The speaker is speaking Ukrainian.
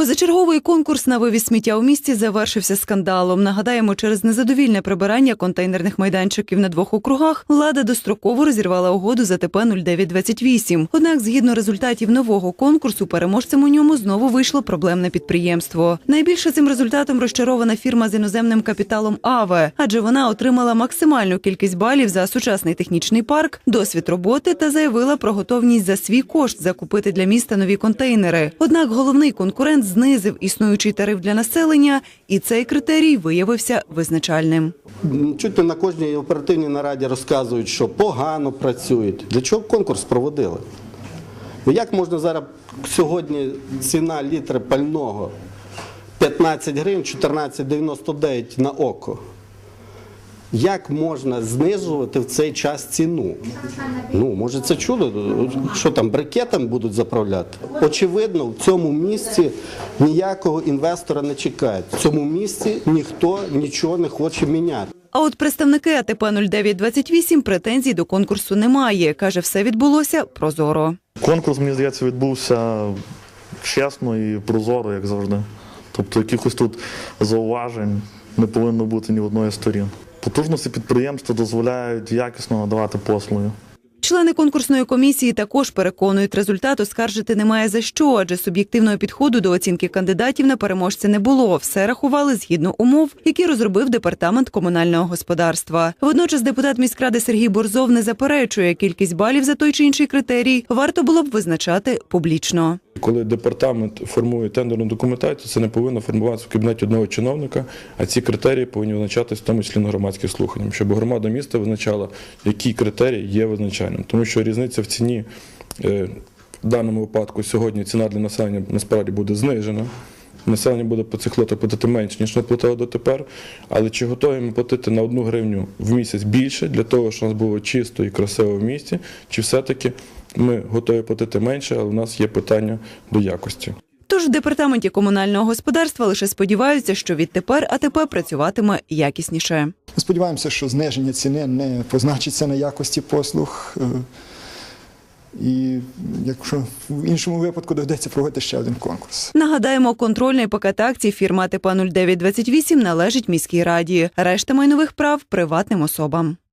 Позачерговий конкурс на вивіз сміття у місті завершився скандалом. Нагадаємо, через незадовільне прибирання контейнерних майданчиків на двох округах влада достроково розірвала угоду за ТП 0928. Однак, згідно результатів нового конкурсу, переможцем у ньому знову вийшло проблемне підприємство. Найбільше цим результатом розчарована фірма з іноземним капіталом АВЕ, адже вона отримала максимальну кількість балів за сучасний технічний парк, досвід роботи та заявила про готовність за свій кошт закупити для міста нові контейнери. Однак головний конкурент знизив існуючий тариф для населення, і цей критерій виявився визначальним. Чуть не на кожній оперативній нараді розказують, що погано працюють. Для чого конкурс проводили? Ну як можна зараз сьогодні ціна літри пального 15 гривень, 14,99 на око? Як можна знижувати в цей час ціну? Ну, може, це чудо. Що там, брикетом будуть заправляти? Очевидно, в цьому місці ніякого інвестора не чекають. В цьому місці ніхто нічого не хоче міняти. А от представники АТП 0928 претензій до конкурсу немає. Каже, все відбулося прозоро. Конкурс, мені здається, відбувся чесно і прозоро, як завжди. Тобто якихось тут зауважень не повинно бути ні в одної сторін. Потужності підприємства дозволяють якісно надавати послуги. Члени конкурсної комісії також переконують, результат оскаржити немає за що, адже суб'єктивного підходу до оцінки кандидатів на переможця не було. Все рахували згідно умов, які розробив департамент комунального господарства. Водночас депутат міськради Сергій Борзов не заперечує кількість балів за той чи інший критерій. Варто було б визначати публічно. Коли департамент формує тендерну документацію, це не повинно формуватися в кабінеті одного чиновника, а ці критерії повинні визначатись в тому числі на громадських слуханнях, щоб громада міста визначала, які критерії є визначальним. Тому що різниця в ціні е, в даному випадку сьогодні ціна для населення насправді буде знижена. Населення буде по цих лотах платити менше, ніж не платило дотепер. Але чи готові ми платити на одну гривню в місяць більше для того, щоб у нас було чисто і красиво в місті? Чи все-таки ми готові платити менше, але у нас є питання до якості? Тож в департаменті комунального господарства лише сподіваються, що відтепер АТП працюватиме якісніше. Ми сподіваємося, що зниження ціни не позначиться на якості послуг. е, І якщо в іншому випадку доведеться проводити ще один конкурс. Нагадаємо, контрольний пакет акцій фірми АТП 0928 належить міській раді. Решта майнових прав приватним особам.